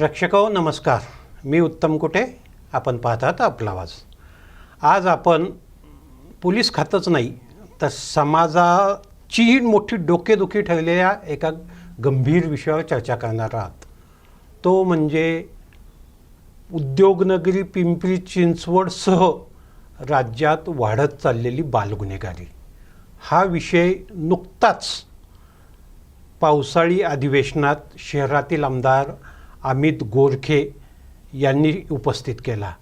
प्रेक्षको नमस्कार. मी उत्तम कुटे. आपण पाहतात आपला आवाज. आज आपण पोलीस खातंच नाही तर समाजाची मोठी डोकेदुखी ठरलेल्या एका गंभीर विषयावर चर्चा करणार आहात. तो म्हणजे उद्योगनगरी पिंपरी चिंचवडसह राज्यात वाढत चाललेली बालगुन्हेगारी. हा विषय नुकताच पावसाळी अधिवेशनात शहरातील आमदार अमित गोरखे यांनी उपस्थित केला.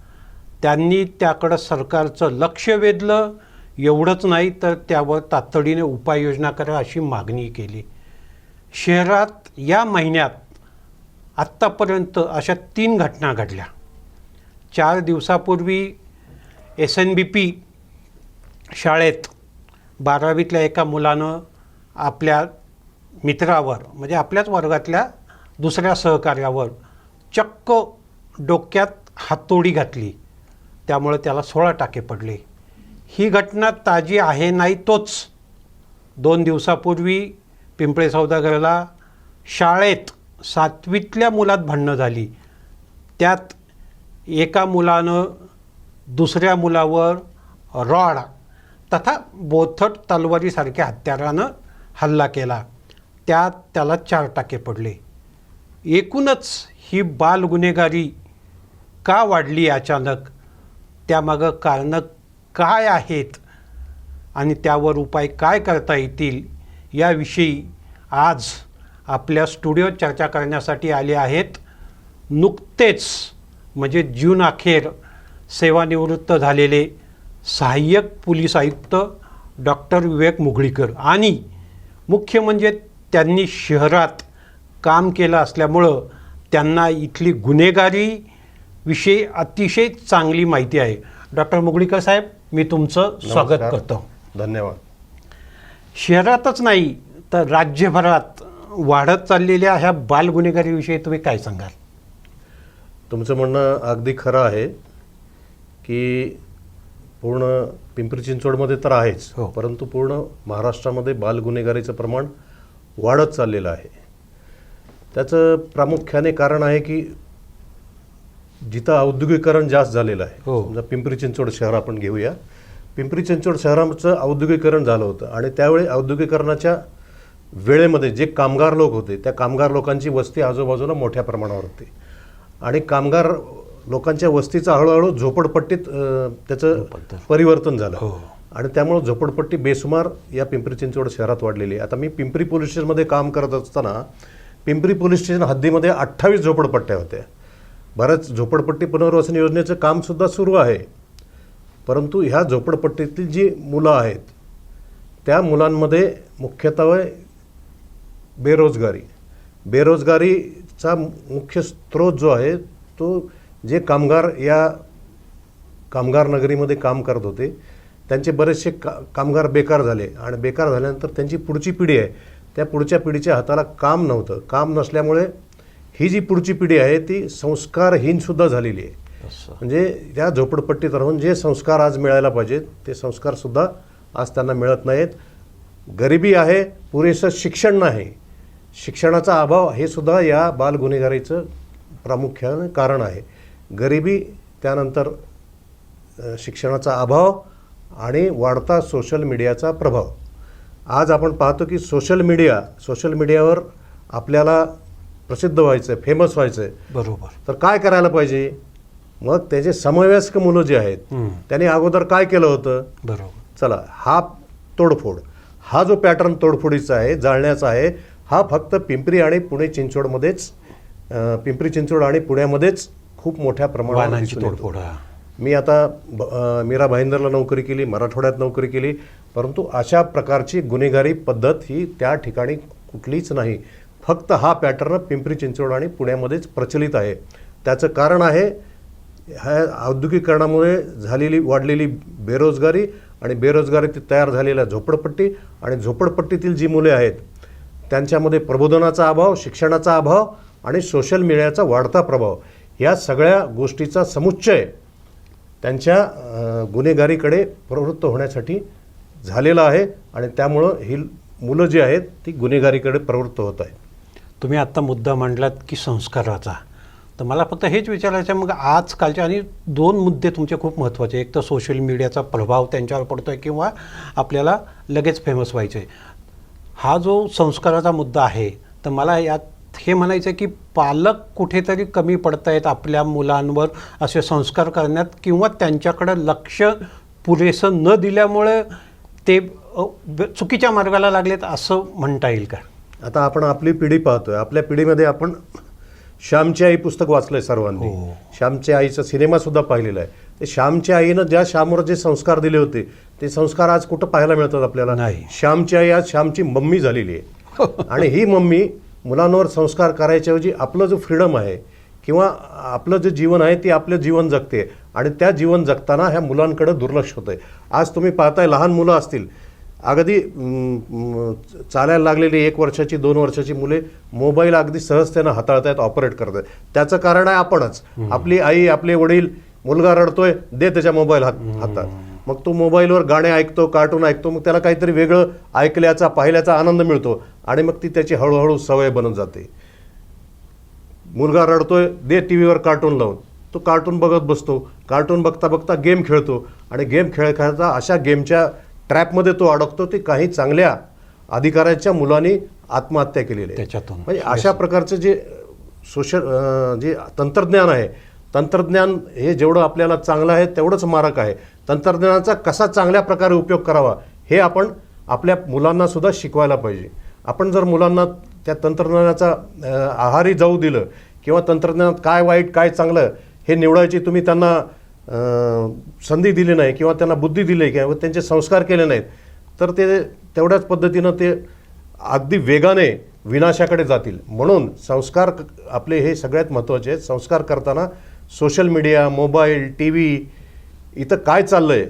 त्यांनी त्याकडं सरकारचं लक्ष वेधलं. एवढंच नाही तर त्यावर तातडीने उपाययोजना करा अशी मागणी केली. शहरात या महिन्यात आत्तापर्यंत अशा तीन घटना घडल्या. चार दिवसापूर्वी एस एन बी पी शाळेत बारावीतल्या एका मुलानं आपल्या मित्रावर म्हणजे आपल्याच वर्गातल्या दुसऱ्या सहकार्यावर चक्क डोक्यात हातोडी घातली. त्यामुळे त्याला सोळा टाके पडले. ही घटना ताजी आहे नाही तोच. दोन दिवसापूर्वी पिंपळे सौदागरला शाळेत सातवीतल्या मुलात भांडणं झाली. त्यात एका मुलानं दुसऱ्या मुलावर रॉड तथा बोथट तलवारीसारख्या हत्यारानं हल्ला केला. त्यात त्याला चार टाके पडले. एकूणच ही बाल गुन्हेगारी का वाढली अचानक? त्यामागं कारणं काय आहेत? आणि त्यावर उपाय काय करता येतील? याविषयी आज आपल्या स्टुडिओत चर्चा करण्यासाठी आले आहेत नुकतेच म्हणजे जून अखेर सेवानिवृत्त झालेले सहाय्यक पोलीस आयुक्त डॉक्टर विवेक मुगळीकर. आणि मुख्य म्हणजे त्यांनी शहरात काम केलं असल्यामुळं त्यांना इथली गुन्हेगारी विषयी अतिशय चांगली माहिती आहे. डॉक्टर मुगळीकर साहेब मी तुमचं स्वागत. करतो. धन्यवाद. शहरातच नाही तर राज्यभरात वाढत चाललेल्या ह्या बाल गुन्हेगारीविषयी तुम्ही काय सांगाल? तुमचं म्हणणं अगदी खरं आहे की पूर्ण पिंपरी चिंचवडमध्ये तर आहेच हो. परंतु पूर्ण महाराष्ट्रामध्ये बाल गुन्हेगारीचं प्रमाण वाढत चाललेलं आहे. त्याचं प्रामुख्याने कारण आहे की जिथं औद्योगिकरण जास्त झालेलं आहे हो. समजा पिंपरी चिंचवड शहर आपण घेऊया पिंपरी चिंचवड शहराचं औद्योगिकरण झालं होतं आणि त्यावेळी औद्योगिकरणाच्या वेळेमध्ये जे कामगार लोक होते त्या कामगार लोकांची वस्ती आजूबाजूला मोठ्या प्रमाणावर होती आणि कामगार लोकांच्या वस्तीचं हळूहळू झोपडपट्टीत त्याचं. परिवर्तन झालं हो. आणि त्यामुळं झोपडपट्टी बेसुमार या पिंपरी चिंचवड शहरात वाढलेली आहे आता मी पिंपरी पोलीस स्टेशनमध्ये काम करत असताना पिंपरी पोलीस स्टेशन हद्दीमध्ये अठ्ठावीस झोपडपट्ट्या होत्या. बऱ्याच झोपडपट्टी पुनर्वसन योजनेचं कामसुद्धा सुरू आहे. परंतु ह्या झोपडपट्टीतील जी मुलं आहेत त्या मुलांमध्ये मुख्यतः बेरोजगारी. बेरोजगारीचा मुख्य स्रोत जो आहे तो जे कामगार या कामगार नगरीमध्ये काम करत होते त्यांचे बरेचसे का कामगार बेकार झाले. आणि बेकार झाल्यानंतर त्यांची पुढची पिढी आहे. त्या पुढच्या पिढीच्या हाताला काम नव्हतं. काम नसल्यामुळे ही जी पुढची पिढी आहे ती संस्कारहीनसुद्धा झालेली आहे. म्हणजे त्या झोपडपट्टीत राहून जे संस्कार आज मिळायला पाहिजेत ते संस्कारसुद्धा आज त्यांना मिळत नाहीत. गरिबी आहे पुरेसं शिक्षण नाही. शिक्षणाचा अभाव हे सुद्धा या बाल गुन्हेगारीचं प्रामुख्याने कारण आहे. गरिबी त्यानंतर शिक्षणाचा अभाव आणि वाढता सोशल मीडियाचा प्रभाव. आज आपण पाहतो की सोशल मीडिया सोशल मीडियावर आपल्याला प्रसिद्ध व्हायचं आहे फेमस व्हायचं आहे बरोबर तर काय करायला पाहिजे मग त्याचे समवयस्क मुलं जे आहेत. त्यांनी अगोदर काय केलं होतं बरोबर चला हा तोडफोड हा जो पॅटर्न तोडफोडीचा आहे जाळण्याचा आहे हा फक्त पिंपरी आणि पुणे चिंचवडमध्येच पिंपरी चिंचवड आणि पुण्यामध्येच खूप मोठ्या येतो. तोडफोड. मी आता मीरा भाईंदरला नोकरी केली मराठवाड्यात नोकरी केली परंतु अशा प्रकारची गुन्हेगारी पद्धत ही त्या ठिकाणी कुठलीच नाही. फक्त हा पॅटर्न पिंपरी चिंचवड आणि पुण्यामध्येच प्रचलित आहे. त्याचं कारण आहे ह्या औद्योगिकरणामुळे झालेली वाढलेली बेरोजगारी आणि बेरोजगारीत तयार झालेल्या झोपडपट्टी आणि झोपडपट्टीतील जी मुले आहेत त्यांच्यामध्ये प्रबोधनाचा अभाव शिक्षणाचा अभाव आणि सोशल मीडियाचा वाढता प्रभाव या सगळ्या गोष्टीचा समुच्चय त्यांच्या गुन्हेगारीकडे प्रवृत्त होण्यासाठी झालेला आहे आणि त्यामुळं ही मुलं जी आहेत ती गुन्हेगारीकडे प्रवृत्त होत आहेत. तुम्ही आत्ता मुद्दा मांडलात की संस्काराचा. तर मला फक्त हेच विचारायचं मग आजकालच्या आणि दोन मुद्दे तुमचे खूप महत्त्वाचे एक तर सोशल मीडियाचा प्रभाव त्यांच्यावर पडतो आहे किंवा आपल्याला लगेच फेमस व्हायचं आहे हा जो संस्काराचा मुद्दा आहे तर मला यात हे म्हणायचं आहे की पालक कुठेतरी कमी पडत आहेत आपल्या मुलांवर असे संस्कार करण्यात किंवा त्यांच्याकडं लक्ष पुरेसं न दिल्यामुळे ते चुकीच्या मार्गाला लागलेत असं म्हणता येईल का? आता आपण आपली पिढी पाहतोय. आपल्या पिढीमध्ये आपण श्यामची आई पुस्तक वाचलंय सर्वांनी. हो. श्यामच्या आईचा सिनेमा सुद्धा पाहिलेला आहे. ते श्यामच्या आईनं ज्या श्यामवर जे संस्कार दिले होते ते संस्कार आज कुठं पाहायला मिळतात आपल्याला? नाही. श्यामची आई आज श्यामची मम्मी झालेली आहे. आणि ही मम्मी मुलांवर संस्कार करायच्याऐवजी आपलं जो फ्रीडम आहे किंवा आपलं जे जीवन आहे ते आपलं जीवन जगते. आणि त्या जीवन जगताना ह्या मुलांकडे दुर्लक्ष होतंय. आज तुम्ही पाहताय लहान मुलं असतील. अगदी चालायला लागलेली एक वर्षाची दोन वर्षाची मुले मोबाईल अगदी सहजतेनं हाताळतायत ऑपरेट करतायत. त्याचं कारण आहे आपणच. आपली आई आपले वडील मुलगा रडतोय दे त्याच्या मोबाईल हात हातात. मग तो मोबाईलवर गाणे ऐकतो कार्टून ऐकतो मग त्याला काहीतरी वेगळं ऐकल्याचा पाहिल्याचा आनंद मिळतो. आणि मग ती त्याची हळूहळू सवय बनत जाते. मुलगा रडतोय दे टी व्हीवर कार्टून लावून. तो कार्टून बघत बसतो. कार्टून बघता बघता गेम खेळतो. आणि गेम खेळ खेळता अशा गेमच्या ट्रॅपमध्ये तो अडकतो ते काही चांगल्या अधिकाऱ्याच्या मुलांनी आत्महत्या केलेली आहे. त्याच्यातून. म्हणजे अशा प्रकारचं जे सोशल जे तंत्रज्ञान आहे तंत्रज्ञान हे जेवढं आपल्याला चांगलं आहे तेवढंच मारक आहे. तंत्रज्ञानाचा कसा चांगल्या प्रकारे उपयोग करावा हे आपण आपल्या मुलांना सुद्धा शिकवायला पाहिजे. आपण जर मुलांना त्या तंत्रज्ञानाचा आहारी जाऊ दिलं किंवा तंत्रज्ञानात काय वाईट काय चांगलं हे निवडायची तुम्ही त्यांना संधी दिली नाही किंवा त्यांना बुद्धी दिली किंवा त्यांचे संस्कार केले नाहीत तर ते तेवढ्याच पद्धतीनं ते अगदी वेगाने विनाशाकडे जातील. म्हणून संस्कार आपले हे सगळ्यात महत्त्वाचे आहेत. संस्कार करताना social media mobile T V इथं काय चाललं आहे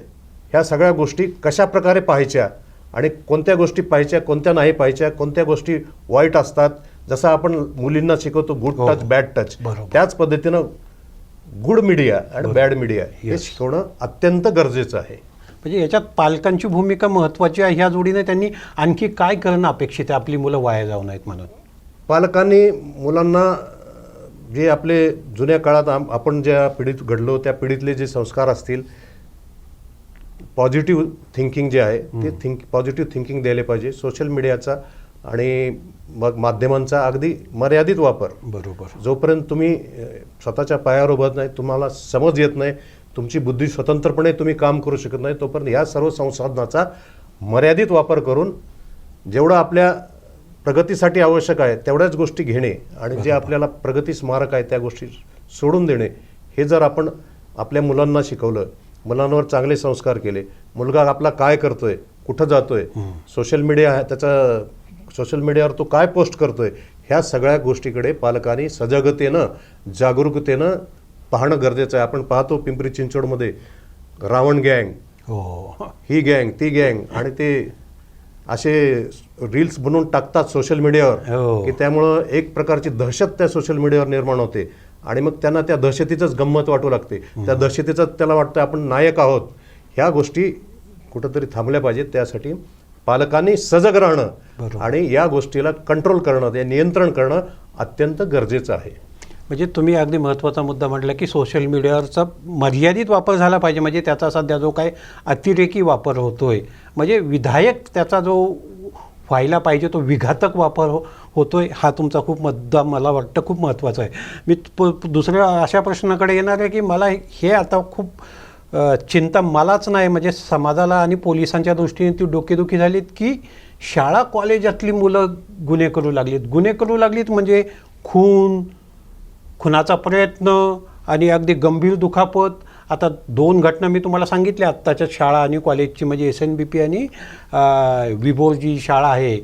ह्या सगळ्या गोष्टी कशा प्रकारे पाहायच्या आणि कोणत्या गोष्टी पाहायच्या कोणत्या नाही पाहायच्या कोणत्या गोष्टी वाईट असतात जसं आपण मुलींना शिकवतो गुड. Touch bad touch. त्याच पद्धतीनं गुड मीडिया आणि बॅड मीडिया हे. शिकवणं अत्यंत गरजेचं आहे म्हणजे याच्यात पालकांची भूमिका महत्त्वाची आहे ह्या जोडीने त्यांनी आणखी काय करणं अपेक्षित आहे आपली मुलं वाया जाऊ नयेत म्हणून पालकांनी मुलांना जे आपले जुन्या काळात आपण ज्या पिढीत घडलो त्या पिढीतले जे संस्कार असतील पॉझिटिव्ह थिंकिंग जे आहे ते थिंक पॉझिटिव्ह थिंकिंग द्यायला पाहिजे. सोशल मीडियाचा आणि मग माध्यमांचा अगदी मर्यादित वापर. बरोबर. जोपर्यंत तुम्ही स्वतःच्या पायावर उभत नाही तुम्हाला समज येत नाही तुमची बुद्धी स्वतंत्रपणे तुम्ही काम करू शकत नाही तोपर्यंत या सर्व संसाधनाचा मर्यादित वापर करून जेवढं आपल्या प्रगतीसाठी आवश्यक आहे तेवढ्याच गोष्टी घेणे आणि जे आपल्याला प्रगती स्मारक आहे त्या गोष्टी सोडून देणे हे जर आपण आपल्या मुलांना शिकवलं मुलांवर चांगले संस्कार केले. मुलगा आपला काय करतोय कुठं जातोय सोशल मीडिया त्याचा सोशल मीडियावर तो काय पोस्ट करतोय ह्या सगळ्या गोष्टीकडे पालकांनी सजगतेनं जागरूकतेनं पाहणं गरजेचं आहे. आपण पाहतो पिंपरी चिंचवडमध्ये रावण गँग हो. ही गँग ती गँग आणि ते असे रील्स बनवून टाकतात सोशल मीडियावर हो. की त्यामुळं एक प्रकारची दहशत त्या सोशल मीडियावर निर्माण होते. आणि मग त्यांना त्या दहशतीचंच गंमत वाटू लागते. त्या दहशतीचं त्याला वाटतं आपण नायक आहोत. ह्या गोष्टी कुठंतरी थांबल्या पाहिजेत. त्यासाठी पालकांनी सजग राहणं. आणि या गोष्टीला कंट्रोल करणं ते नियंत्रण करणं अत्यंत गरजेचं आहे. म्हणजे तुम्ही अगदी महत्त्वाचा मुद्दा म्हटला की सोशल मीडियावरचा मर्यादित वापर झाला पाहिजे. म्हणजे त्याचा सध्या जो काय अतिरेकी वापर होतोय. म्हणजे विधायक त्याचा जो व्हायला पाहिजे तो विघातक वापर हो होतोय हा तुमचा खूप मुद्दा मला वाटतं खूप महत्त्वाचा आहे. मी प- दुसऱ्या अशा प्रश्नाकडे येणार आहे की मला हे आता खूप चिंता मलाच नाही म्हणजे समाजाला आणि पोलिसांच्या दृष्टीने ती डोकेदुखी झालीत की शाळा कॉलेजातली मुलं गुन्हे करू लागलीत. गुन्हे करू लागलीत म्हणजे खून खुनाचा प्रयत्न आणि अगदी गंभीर दुखापत. आता दोन घटना मी तुम्हाला सांगितल्या आत्ताच्या शाळा आणि कॉलेजची म्हणजे एस एन बी पी आणि विभोर जी शाळा आहे.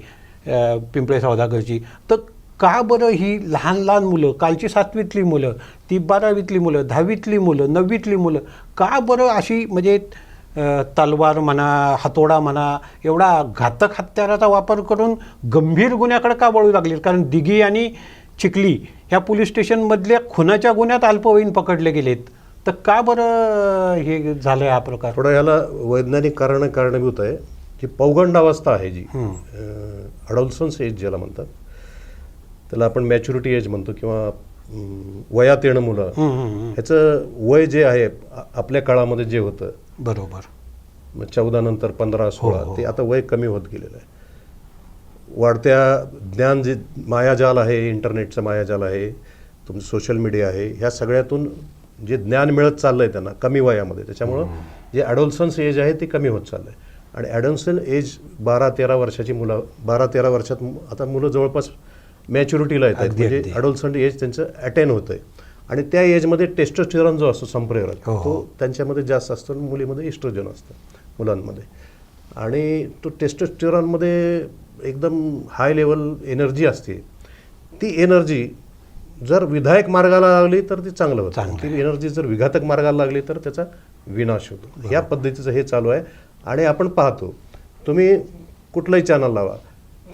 पिंपळे सौदागरची. तर का बरं ही लहान लहान मुलं कालची सातवीतली मुलं ती बारावीतली मुलं दहावीतली मुलं नववीतली मुलं का बरं अशी म्हणजे तलवार म्हणा हातोडा म्हणा एवढा घातक हत्याराचा वापर करून गंभीर गुन्ह्याकडे का वळू लागले कारण दिघी आणि चिखली ह्या पोलीस स्टेशनमधल्या खुनाच्या गुन्ह्यात अल्पवयीन पकडले गेलेत. तर का बरं हे झालं हा प्रकार? थोडं याला वैज्ञानिक कारण कारणीभूत आहे. की पौगंडावस्था आहे जी. अडोल्सन्स एज ज्याला म्हणतात. त्याला आपण मॅच्युरिटी एज म्हणतो किंवा वयात येणं मुलं. ह्याचं वय जे आहे आपल्या काळामध्ये जे होतं. बरोबर. मग चौदा नंतर पंधरा सोळा हो. ते आता वय कमी होत गेलेलं आहे. वाढत्या ज्ञान जे मायाजाल आहे इंटरनेटचं मायाजाल आहे तुमचं सोशल मीडिया आहे ह्या सगळ्यातून जे ज्ञान मिळत चाललंय त्यांना कमी वयामध्ये. त्याच्यामुळं जे ॲडोल्सन्स एज आहे ते कमी होत चाललं आहे आणि ॲडोल्सन एज बारा तेरा वर्षाची मुलं बारा तेरा वर्षात आता मुलं जवळपास मॅच्युरिटीला येत आहेत. म्हणजे. ॲडोल्संट एज त्यांचं अटेन होतं आहे आणि त्या एजमध्ये टेस्टोस्टिरॉन जो असतो संप्रेरक हो, हो. तो त्यांच्यामध्ये जास्त असतो आणि मुलीमध्ये इस्ट्रोजन असतं मुलांमध्ये. आणि तो टेस्टोस्टिरॉनमध्ये एकदम हाय लेवल एनर्जी असते. ती एनर्जी जर विधायक मार्गाला लागली तर ती चांगलं होतं. ती एनर्जी जर विघातक मार्गाला लागली तर त्याचा विनाश होतो. या पद्धतीचं हे चालू आहे. आणि आपण पाहतो तुम्ही कुठलंही चॅनल लावा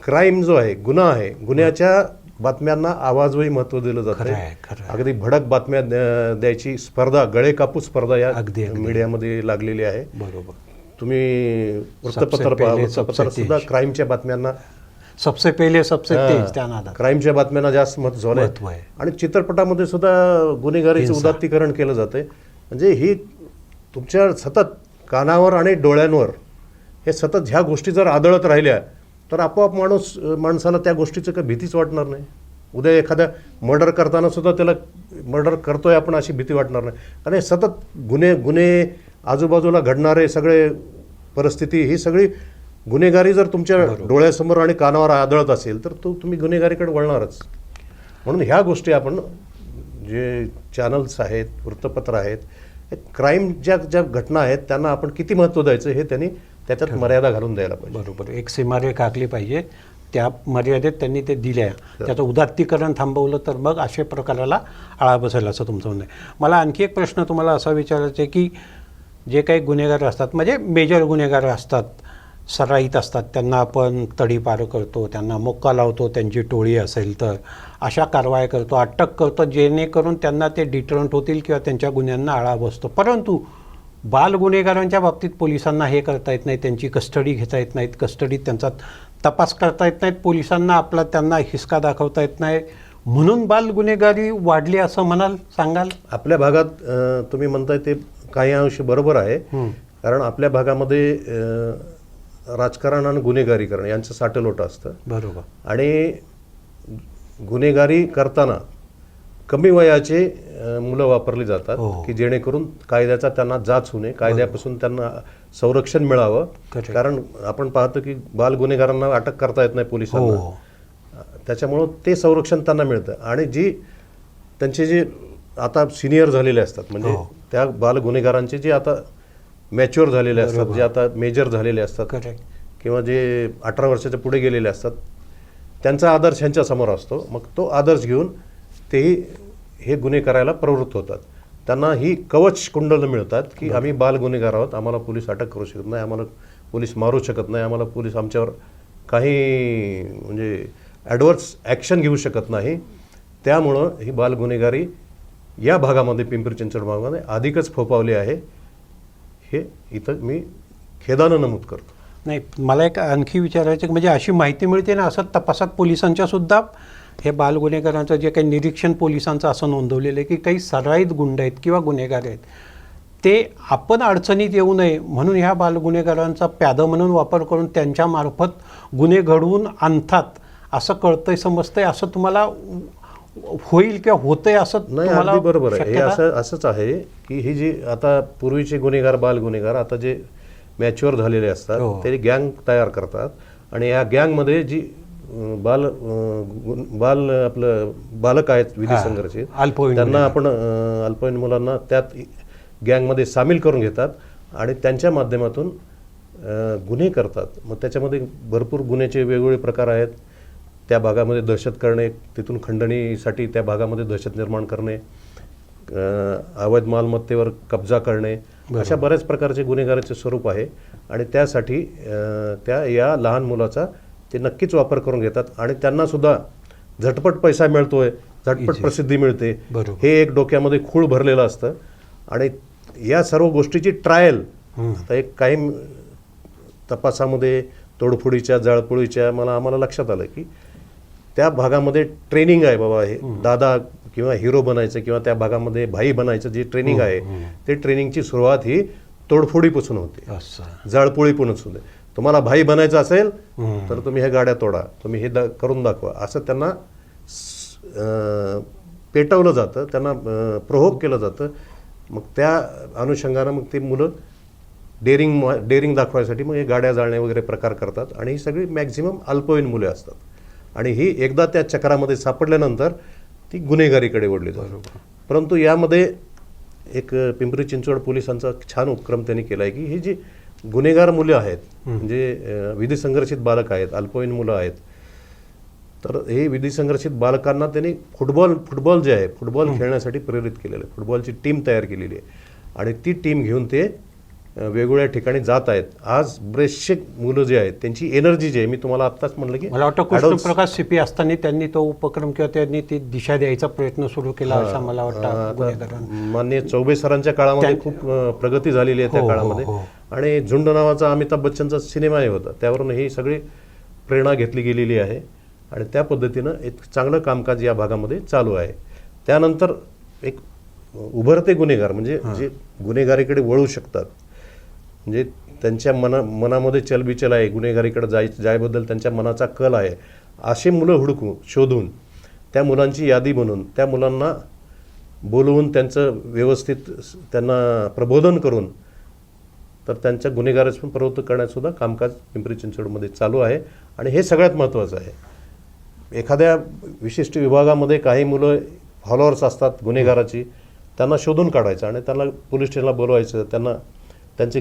क्राईम जो आहे गुन्हा आहे गुन्ह्याच्या बातम्यांना आवाजही महत्त्व दिलं जातं. अगदी भडक बातम्या द्या- द्यायची स्पर्धा गळे कापूस स्पर्धा या अगदी. मीडियामध्ये लागलेली आहे बरोबर तुम्ही वृत्तपत्र सुद्धा. क्राईमच्या बातम्यांना सबसे पहिले सबसे क्राईमच्या बातम्यांना जास्त महत्त्व महत्त्व आहे. आणि चित्रपटामध्ये सुद्धा गुन्हेगारीचं. उदात्तीकरण केलं जाते म्हणजे ही तुमच्या सतत कानावर आणि डोळ्यांवर. हे सतत ह्या गोष्टी जर आदळत राहिल्या तर आपोआप माणूस माणसाला त्या गोष्टीचं काही भीतीच वाटणार नाही. उद्या एखाद्या मर्डर करताना सुद्धा त्याला मर्डर करतोय आपण अशी भीती वाटणार नाही. कारण हे सतत गुन्हे गुन्हे आजूबाजूला घडणारे सगळे परिस्थिती ही सगळी गुन्हेगारी जर तुमच्या डोळ्यासमोर आणि कानावर आदळत असेल तर तो तुम्ही गुन्हेगारीकडे वळणारच. म्हणून ह्या गोष्टी आपण जे चॅनल्स आहेत वृत्तपत्र आहेत क्राईम ज्या ज्या घटना आहेत त्यांना आपण किती महत्त्व द्यायचं हे त्यांनी त्याच्यात मर्यादा घालून द्यायला पाहिजे. बरोबर. एक सीमारेख आखली पाहिजे. त्या मर्यादेत त्यांनी ते दिल्या. त्याचं उदात्तीकरण थांबवलं तर मग अशा प्रकाराला आळा बसेल असं तुमचं म्हणणं आहे. मला आणखी एक प्रश्न तुम्हाला असा विचारायचा आहे की जे काही गुन्हेगार असतात म्हणजे मेजर गुन्हेगार असतात सराईत असतात. त्यांना आपण तडीपार करतो त्यांना मोक्का लावतो त्यांची टोळी असेल तर. अशा कारवाया करतो अटक करतो जेणेकरून त्यांना ते डिटरंट होतील किंवा त्यांच्या गुन्ह्यांना आळा बसतो. परंतु बाल गुन्हेगारांच्या बाबतीत पोलिसांना हे करता येत नाही त्यांची कस्टडी घेता येत नाहीत कस्टडीत त्यांचा तपास करता येत नाहीत पोलिसांना आपला त्यांना हिसका दाखवता येत नाही. म्हणून बाल गुन्हेगारी वाढली असं म्हणाल सांगाल? आपल्या भागात तुम्ही म्हणताय ते काही अंश बरोबर आहे. कारण आपल्या भागामध्ये राजकारण आणि गुन्हेगारीकरण यांचं साठलोट असतं. बरोबर. आणि गुन्हेगारी करताना कमी वयाचे मुलं वापरली जातात हो. की जेणेकरून कायद्याचा त्यांना जाच होणे कायद्यापासून त्यांना संरक्षण मिळावं. Correct. कारण आपण पाहतो की बाल गुन्हेगारांना अटक करता येत नाही पोलिसांना. हो. त्याच्यामुळं ते संरक्षण त्यांना मिळतं. आणि जी त्यांचे जे आता सिनियर झालेले असतात म्हणजे हो. त्या बाल गुन्हेगारांचे जे आता मॅच्युअर झालेले असतात जे आता मेजर झालेले असतात किंवा जे अठरा वर्षाच्या पुढे गेलेले असतात त्यांचा आदर्श ह्यांच्या समोर असतो. मग तो आदर्श घेऊन तेही हे गुन्हे करायला प्रवृत्त होतात. त्यांना ही कवच कुंडलं मिळतात की आम्ही बाल गुन्हेगार आहोत आम्हाला पोलीस अटक करू शकत नाही आम्हाला पोलीस मारू शकत नाही आम्हाला पोलीस आमच्यावर काही म्हणजे ॲडव्हर्स ॲक्शन घेऊ शकत नाही. त्यामुळं ही बाल गुन्हेगारी या भागामध्ये पिंपरी चिंचवड भागामध्ये अधिकच फोपावली आहे. हे इथं मी खेदानं नमूद करतो. नाही मला एक आणखी विचारायचं की म्हणजे अशी माहिती मिळते ना असं तपासात पोलिसांच्या सुद्धा हे बाल गुन्हेगारांचं जे काही निरीक्षण पोलिसांचं असं नोंदवलेलं आहे की काही सराईत गुंड आहेत किंवा गुन्हेगार आहेत ते आपण अडचणीत येऊ नये म्हणून ह्या बाल गुन्हेगारांचा प्यादं म्हणून वापर करून त्यांच्यामार्फत गुन्हे घडवून आणतात असं कळतंय समजतंय असं तुम्हाला होईल किंवा होतंय असं नाही अगदी बरोबर आहे हे? असं असंच आहे की ही जी आता पूर्वीचे गुन्हेगार बाल गुन्हेगार आता जे मॅच्युअर झालेले असतात हो. ते गँग तयार करतात आणि या गँगमध्ये जी बाल बाल आपलं बालक आहेत विधी संघर्षित अल्पवयीन त्यांना आपण अल्पवयीन मुलांना त्यात गँगमध्ये सामील करून घेतात आणि त्यांच्या माध्यमातून गुन्हे करतात मग त्याच्यामध्ये भरपूर गुन्ह्याचे वेगवेगळे प्रकार आहेत त्या भागामध्ये दहशत करणे तिथून खंडणीसाठी त्या भागामध्ये दहशत निर्माण करणे अवैध मालमत्तेवर कब्जा करणे अशा बऱ्याच प्रकारचे गुन्हेगाराचे स्वरूप आहे आणि त्यासाठी त्या या लहान मुलाचा ते नक्कीच वापर करून घेतात आणि त्यांना सुद्धा झटपट पैसा मिळतोय झटपट. प्रसिद्धी मिळते. हे एक डोक्यामध्ये खूळ भरलेलं असतं आणि या सर्व गोष्टीची ट्रायल. आता एक काही तपासामध्ये तोडफोडीच्या जाळपोळीच्या मला आम्हाला लक्षात आलं की त्या भागामध्ये ट्रेनिंग आहे बाबा हे. दादा किंवा हिरो बनायचं किंवा त्या भागामध्ये भाई बनायचं जे ट्रेनिंग आहे ते ट्रेनिंगची सुरुवात ही तोडफोडीपासून होते. असं जाळपोळीपूनच होते. तुम्हाला भाई बनायचं असेल तर तुम्ही हे गाड्या तोडा. तुम्ही हे दा करून दाखवा. असं त्यांना पेटवलं जातं त्यांना प्रोहोक केलं जातं. मग त्या अनुषंगानं मग ते मुलं डेअरिंग डेअरिंग दाखवायसाठी मग हे गाड्या जाळणे वगैरे प्रकार करतात. आणि ही सगळी मॅक्झिमम अल्पवयीन मुले असतात. आणि ही एकदा त्या चक्रामध्ये सापडल्यानंतर ती गुन्हेगारीकडे ओढली जातात परंतु यामध्ये एक पिंपरी चिंचवड पोलिसांचा छान उपक्रम त्यांनी केला आहे की ही जी गुन्हेगार मुलं आहेत म्हणजे विधी संघर्षित बालक आहेत अल्पवयीन मुलं आहेत तर हे विधी संघर्षित बालकांना त्यांनी फुटबॉल फुटबॉल जे आहे फुटबॉल खेळण्यासाठी प्रेरित केलेलं आहे. फुटबॉलची टीम तयार केलेली आहे. आणि ती टीम घेऊन ते वेगवेगळ्या ठिकाणी जात आहेत. आज बरेचसे मुलं जे आहेत त्यांची एनर्जी जी आहे मी तुम्हाला आत्ताच म्हणलं की मला वाटतं कृष्णप्रकाश सीपी असताना त्यांनी तो उपक्रम किंवा त्यांनी ती दिशा द्यायचा प्रयत्न सुरू केला असं मला वाटतं माननीय चौबे सरांच्या काळामध्ये खूप प्रगती झालेली आहे त्या हो, हो, काळामध्ये. हो. आणि झुंड नावाचा अमिताभ बच्चनचा सिनेमाही होता. त्यावरून ही सगळी प्रेरणा घेतली गेलेली आहे. आणि त्या पद्धतीनं एक चांगलं कामकाज या भागामध्ये चालू आहे. त्यानंतर एक उभरते गुन्हेगार म्हणजे जे गुन्हेगारीकडे वळू शकतात. म्हणजे त्यांच्या मना मनामध्ये चलबिचल आहे गुन्हेगारीकडे जाय जायबद्दल त्यांच्या मनाचा कल आहे अशी मुलं हुडकून शोधून त्या मुलांची यादी बनवून त्या मुलांना बोलवून त्यांचं व्यवस्थित त्यांना प्रबोधन करून तर त्यांच्या गुन्हेगारास पण प्रवृत्त करण्यातसुद्धा कामकाज पिंपरी चिंचवडमध्ये चालू आहे. आणि हे सगळ्यात महत्त्वाचं आहे. एखाद्या विशिष्ट विभागामध्ये काही मुलं फॉलोअर्स असतात गुन्हेगाराची त्यांना शोधून काढायचं आणि त्यांना पोलीस स्टेशनला बोलवायचं त्यांना त्यांची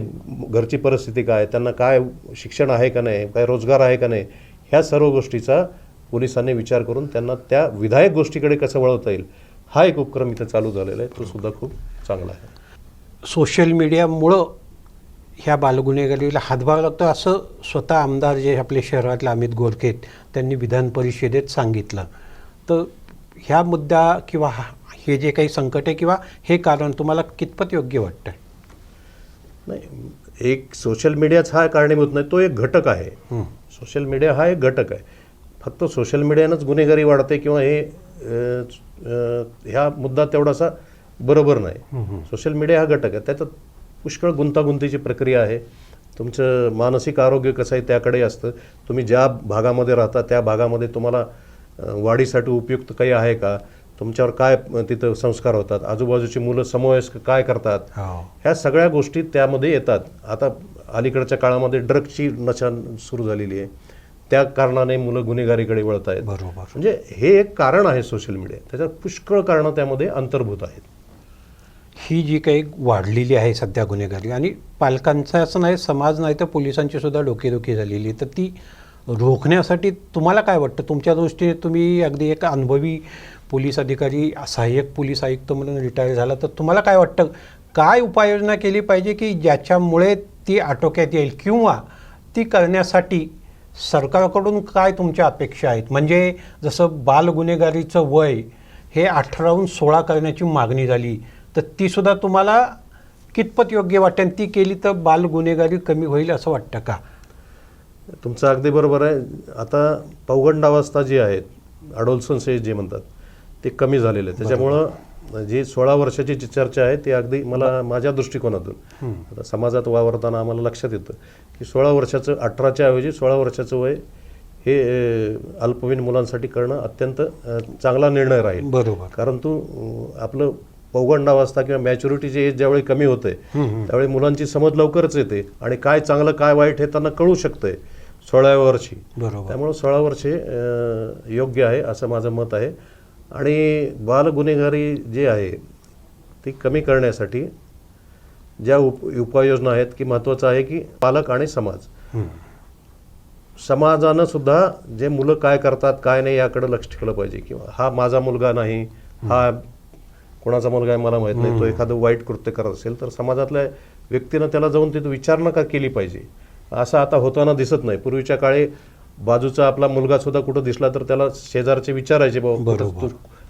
घरची परिस्थिती काय त्यांना काय शिक्षण आहे का नाही काय रोजगार आहे का नाही ह्या सर्व गोष्टीचा पोलिसांनी विचार करून त्यांना त्या विधायक गोष्टीकडे कसं वळवता येईल हा एक उपक्रम इथं चालू झालेला आहे तो सुद्धा खूप चांगला आहे. सोशल मीडियामुळं ह्या बालगुन्हेगारीला हातभार लागतो असं स्वतः आमदार जे आपले शहरातले अमित गोरखेत त्यांनी विधान परिषदेत सांगितलं. तर ह्या मुद्दा किंवा हा- हे जे काही संकट आहे किंवा हे कारण तुम्हाला कितपत योग्य वाटतं नाही. एक सोशल मीडियाच हा कारणीभूत नाही तो एक घटक आहे. सोशल मीडिया हा एक घटक आहे. फक्त सोशल मीडियानंच गुन्हेगारी वाढते किंवा हे ह्या मुद्दा तेवढासा बरोबर नाही. सोशल मीडिया हा घटक आहे. त्याच्यात पुष्कळ गुंतागुंतीची प्रक्रिया आहे. तुमचं मानसिक आरोग्य कसं आहे त्याकडे असतं. तुम्ही ज्या भागामध्ये राहता त्या भागामध्ये तुम्हाला वाढीसाठी उपयुक्त काही आहे का? तुमच्यावर काय तिथं संस्कार होतात? आजूबाजूची मुलं समवयस्क काय करतात? हो. ह्या सगळ्या गोष्टी त्यामध्ये येतात. आता अलीकडच्या काळामध्ये ड्रग्सची नशा सुरू झालेली आहे. त्या कारणाने मुलं गुन्हेगारीकडे वळत आहेत बरोबर. म्हणजे हे एक कारण आहे सोशल मीडिया. त्याच्यात पुष्कळ कारणं त्यामध्ये अंतर्भूत आहेत. ही जी काही वाढलेली आहे सध्या गुन्हेगारी आणि पालकांचं असं नाही समाज नाही तर पोलिसांची सुद्धा डोकेदुखी झालेली तर ती रोखण्यासाठी तुम्हाला काय वाटतं? तुमच्या दृष्टीने तुम्ही अगदी एक अनुभवी पोलीस अधिकारी सहाय्यक पोलीस आयुक्त म्हणून रिटायर झाला. तर तुम्हाला काय वाटतं काय उपाययोजना केली पाहिजे की ज्याच्यामुळे ती आटोक्यात येईल? किंवा ती करण्यासाठी सरकारकडून काय तुमच्या अपेक्षा आहेत? म्हणजे जसं बाल गुन्हेगारीचं वय हे अठराहून सोळा करण्याची मागणी झाली तर तीसुद्धा तुम्हाला कितपत योग्य वाटते आणि ती केली तर बाल गुन्हेगारी कमी होईल असं वाटतं का? तुमचं अगदी बरोबर आहे. आता पौगंडावस्था जी आहेत अडोल्सन्स एज जे म्हणतात ते कमी झालेलं आहे त्याच्यामुळं जी सोळा वर्षाची जी चर्चा आहे ती अगदी मला माझ्या दृष्टिकोनातून. आता समाजात वावरताना आम्हाला लक्षात येतं की सोळा वर्षाचं अठराच्या ऐवजी सोळा वर्षाचं वय हे अ, अल्पवयीन मुलांसाठी करणं अत्यंत चांगला निर्णय राहील. बरोबर. कारण तू आपलं पौगंडावस्था किंवा मॅच्युरिटीची एज ज्यावेळी कमी होते त्यावेळी मुलांची समज लवकरच येते आणि काय चांगलं काय वाईट हे त्यांना कळू शकतंय सोळाव्या वर्षी. बरोबर. त्यामुळं सोळा वर्षे योग्य आहे असं माझं मत आहे. आणि बाल गुन्हेगारी जे आहे ती कमी करण्यासाठी ज्या उप उपाययोजना आहेत की महत्त्वाचं आहे की पालक आणि समाज. समाजानं सुद्धा जे मुलं काय करतात काय नाही याकडे लक्ष ठेवलं पाहिजे. किंवा हा माझा मुलगा नाही हा कोणाचा मुलगा आहे मला माहीत नाही तो एखादं वाईट कृत्य करत असेल तर समाजातल्या व्यक्तीनं त्याला जाऊन तिथं विचारणा का केली पाहिजे? असं आता होताना दिसत नाही. पूर्वीच्या काळी बाजूचा आपला मुलगा सुद्धा कुठं दिसला तर त्याला शेजारचे विचारायचे बाबा कुठं. तू?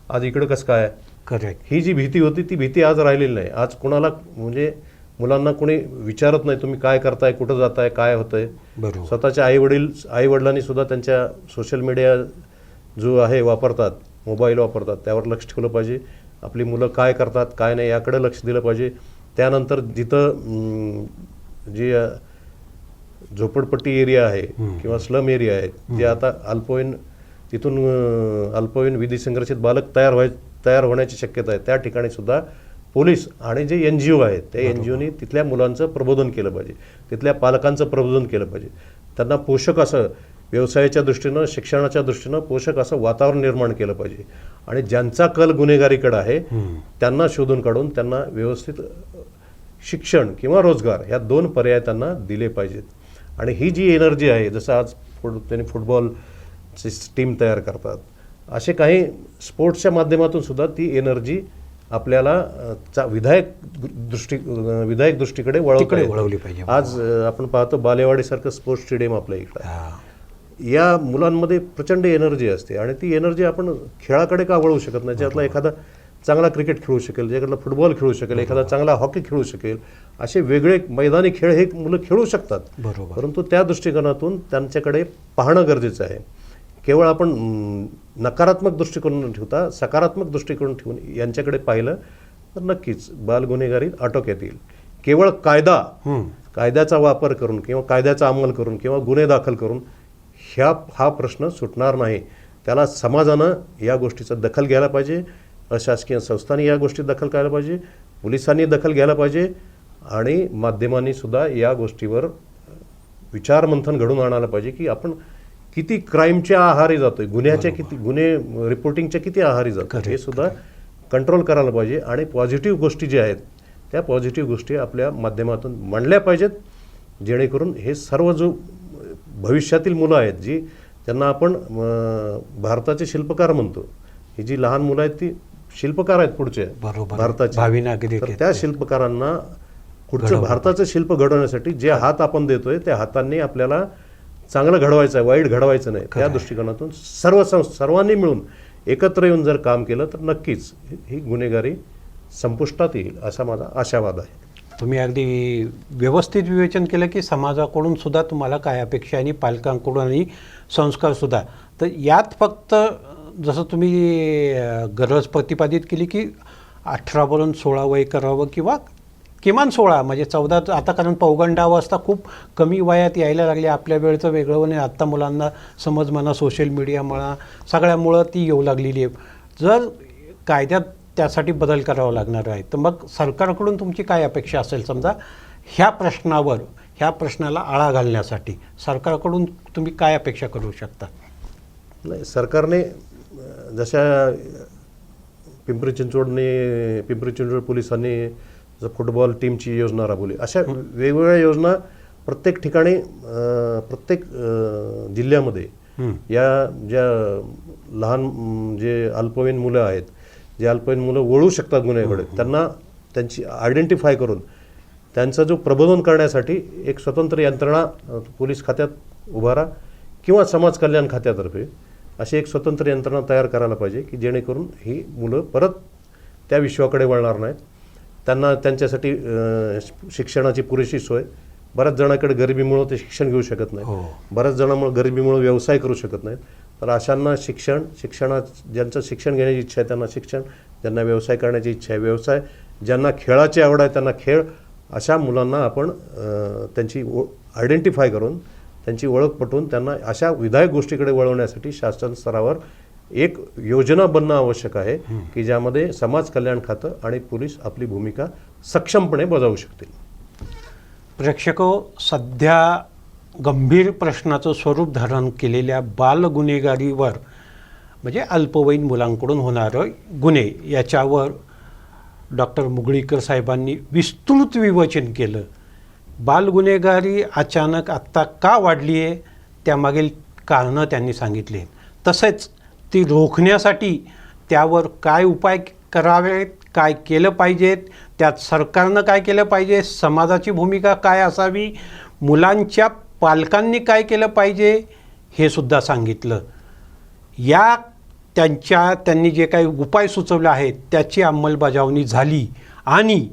आज इकडं कसं काय करेक्ट ही जी भीती होती ती भीती आज राहिलेली नाही. आज कुणाला म्हणजे मुलांना कोणी विचारत नाही तुम्ही काय करताय कुठं जाताय काय होतंय? बरोबर. स्वतःच्या आई वडील आई वडिलांनी सुद्धा त्यांच्या सोशल मीडिया जो आहे वापरतात मोबाईल वापरतात त्यावर लक्ष ठेवलं पाहिजे. आपली मुलं काय करतात काय नाही याकडे लक्ष दिलं पाहिजे. त्यानंतर जिथं अं, जी अं, झोपडपट्टी एरिया आहे किंवा स्लम एरिया आहे जे आता अल्पवयीन तिथून अल्पवयीन विधी संघर्षित बालक तयार व्हाय तयार होण्याची शक्यता आहे. त्या ठिकाणी सुद्धा पोलीस आणि जे एन जी ओ आहेत त्या एन जी ओनी तिथल्या मुलांचं प्रबोधन केलं पाहिजे. तिथल्या पालकांचं प्रबोधन केलं पाहिजे. त्यांना पोषक असं व्यवसायाच्या दृष्टीनं शिक्षणाच्या दृष्टीनं पोषक असं वातावरण निर्माण केलं पाहिजे. आणि ज्यांचा कल गुन्हेगारीकडे आहे त्यांना शोधून काढून त्यांना व्यवस्थित शिक्षण किंवा रोजगार ह्या दोन पर्याय त्यांना दिले पाहिजेत. आणि ही जी एनर्जी आहे जसं आज फुट त्यांनी फुटबॉलची टीम तयार करतात असे काही स्पोर्ट्सच्या माध्यमातून सुद्धा ती एनर्जी आपल्याला चा विधायक दृष्टी विधायक दृष्टीकडे येते. वळवली पाहिजे. आज आपण पाहतो बालेवाडीसारखं स्पोर्ट्स स्टेडियम आपल्या इकडे. या मुलांमध्ये प्रचंड एनर्जी असते आणि ती एनर्जी आपण खेळाकडे का वळवू शकत नाही ज्यातला एखादा चांगला क्रिकेट खेळू शकेल ज्याकडला फुटबॉल खेळू शकेल एखादा चांगला हॉकी खेळू शकेल असे वेगळे मैदानी खेळ हे मुलं खेळू शकतात. बरोबर. परंतु त्या दृष्टिकोनातून त्यांच्याकडे पाहणं गरजेचं आहे. केवळ आपण नकारात्मक दृष्टिकोन न ठेवता सकारात्मक दृष्टिकोन ठेवून यांच्याकडे पाहिलं तर नक्कीच बाल गुन्हेगारी आटोक्यात येईल केवळ कायदा. कायद्याचा वापर करून किंवा कायद्याचा अंमल करून किंवा गुन्हे दाखल करून ह्या हा प्रश्न सुटणार नाही. त्याला समाजानं या गोष्टीचा दखल घ्यायला पाहिजे. अशासकीय संस्थांनी या गोष्टीत दखल घ्यायला पाहिजे पोलिसांनी दखल घ्यायला पाहिजे आणि माध्यमांनी सुद्धा या गोष्टीवर विचारमंथन घडून आणायला पाहिजे की आपण किती क्राईमच्या आहारी जातोय गुन्ह्याच्या किती गुन्हे रिपोर्टिंगच्या किती आहारी जातोय हे सुद्धा कंट्रोल करायला पाहिजे आणि पॉझिटिव्ह गोष्टी ज्या आहेत त्या पॉझिटिव्ह गोष्टी आपल्या माध्यमातून मांडल्या पाहिजेत जेणेकरून हे सर्व जो भविष्यातील मुलं आहेत जी त्यांना आपण भारताचे शिल्पकार म्हणतो ही जी लहान मुलं आहेत ती शिल्पकार आहेत पुढचे बरोबर. भारताचे. तर त्या. शिल्पकारांना पुढचं भारताचं शिल्प घडवण्यासाठी जे हात आपण देतोय त्या हातांनी आपल्याला चांगलं घडवायचं आहे वाईट घडवायचं नाही. त्या दृष्टिकोनातून सर्व सर्वांनी मिळून एकत्र येऊन जर काम केलं तर नक्कीच ही गुन्हेगारी संपुष्टात येईल असा माझा आशावाद आहे. तुम्ही अगदी व्यवस्थित विवेचन केलं की समाजाकडून सुद्धा तुम्हाला काय अपेक्षा आणि पालकांकडून आणि संस्कार सुद्धा. तर यात फक्त जसं तुम्ही गरज प्रतिपादित केली की अठरावरून सोळा वय करावं किंवा किमान सोळा म्हणजे चौदा आता कारण पौगंडावस्था खूप कमी वयात यायला लागली. आपल्या वेळचं वेगळं आणि आत्ता मुलांना समज म्हणा सोशल मीडिया म्हणा सगळ्यामुळं ती येऊ लागलेली आहे. जर कायद्यात त्यासाठी बदल करावा लागणार आहे तर मग सरकारकडून तुमची काय अपेक्षा असेल? समजा ह्या प्रश्नावर ह्या प्रश्नाला आळा घालण्यासाठी सरकारकडून तुम्ही काय अपेक्षा करू शकता? नाही सरकारने जशा पिंपरी चिंचवडने पिंपरी चिंचवड पोलिसांनी जसं फुटबॉल टीमची योजना राबवली अशा वेगवेगळ्या योजना प्रत्येक ठिकाणी प्रत्येक जिल्ह्यामध्ये. या ज्या लहान जे अल्पवयीन मुलं आहेत जे अल्पवयीन मुलं वळू शकतात गुन्ह्याकडे त्यांना त्यांची आयडेंटिफाय करून त्यांचा जो प्रबोधन करण्यासाठी एक स्वतंत्र यंत्रणा पोलीस खात्यात उभारा किंवा समाज कल्याण खात्यातर्फे अशी एक स्वतंत्र यंत्रणा तयार करायला पाहिजे की जेणेकरून ही मुलं परत त्या विश्वाकडे वळणार नाहीत. त्यांना त्यांच्यासाठी शिक्षणाची पुरेशी सोय. बऱ्याच जणांकडे गरिबीमुळं ते शिक्षण घेऊ शकत हो. नाही बऱ्याच जणांमुळे गरिबीमुळे व्यवसाय करू शकत नाहीत. तर अशांना शिक्षण शिक्षणात ज्यांचं शिक्षण घेण्याची इच्छा आहे त्यांना शिक्षण ज्यांना व्यवसाय करण्याची इच्छा आहे व्यवसाय ज्यांना खेळाची आवड आहे त्यांना खेळ अशा मुलांना आपण त्यांची आयडेंटिफाय करून त्यांची ओळख पटवून त्यांना अशा विधायक गोष्टीकडे वळवण्यासाठी शासन स्तरावर एक योजना बनणं आवश्यक आहे की ज्यामध्ये समाज कल्याण खातं आणि पोलीस आपली भूमिका सक्षमपणे बजावू शकतील. प्रेक्षको सध्या गंभीर प्रश्नाचं स्वरूप धारण केलेल्या बालगुन्हेगारीवर म्हणजे अल्पवयीन मुलांकडून होणारं गुन्हे याच्यावर डॉक्टर मुगळीकर साहेबांनी विस्तृत विवेचन केलं. बालगुन्हेगारी अचानक आत्ता का वाढली आहे? त्यामागील कारणं त्यांनी सांगितली. तसेच ती रोखण्यासाठी त्यावर काय उपाय करावेत? काय केलं पाहिजेत त्यात सरकारनं काय केलं पाहिजे? समाजाची भूमिका काय असावी? मुलांच्या पालकांनी काय केलं पाहिजे? हे सुद्धा सांगितलं. या त्यांच्या त्यांनी जे काही उपाय सुचवले आहेत त्याची अंमलबजावणी झाली आणि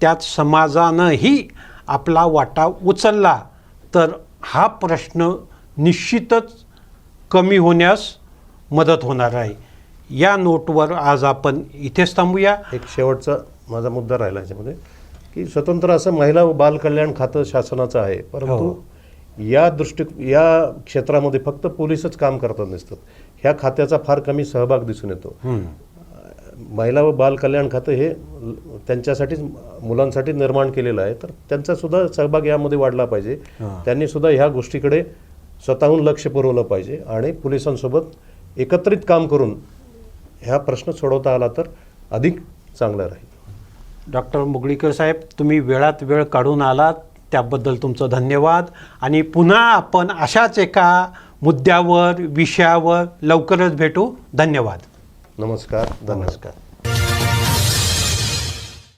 त्यात समाजानंही आपला वाटा उचलला तर हा प्रश्न निश्चितच कमी होण्यास मदत होणार आहे या नोटवर आज आपण इथेच थांबूया एक शेवटचा माझा मुद्दा राहिला याच्यामध्ये की स्वतंत्र असं महिला व बाल कल्याण खातं शासनाचं आहे परंतु हो. या दृष्टी या क्षेत्रामध्ये फक्त पोलीसच काम करतात नसतात ह्या खात्याचा फार कमी सहभाग दिसून येतो. महिला व बाल कल्याण खातं हे त्यांच्यासाठीच मुलांसाठी निर्माण केलेलं आहे. तर त्यांचा सुद्धा सहभाग यामध्ये वाढला पाहिजे. त्यांनी सुद्धा ह्या गोष्टीकडे स्वतःहून लक्ष पुरवलं पाहिजे आणि पोलिसांसोबत एकत्रित काम करून ह्या प्रश्न सोडवता आला तर अधिक चांगला राहील. डॉक्टर मुगळीकर साहेब तुम्ही वेळात वेळ काढून आलात. त्याबद्दल तुमचं धन्यवाद. आणि पुन्हा आपण अशाच एका मुद्द्यावर विषयावर लवकरच भेटू. धन्यवाद. नमस्कार धन्यवाद. नमस्कार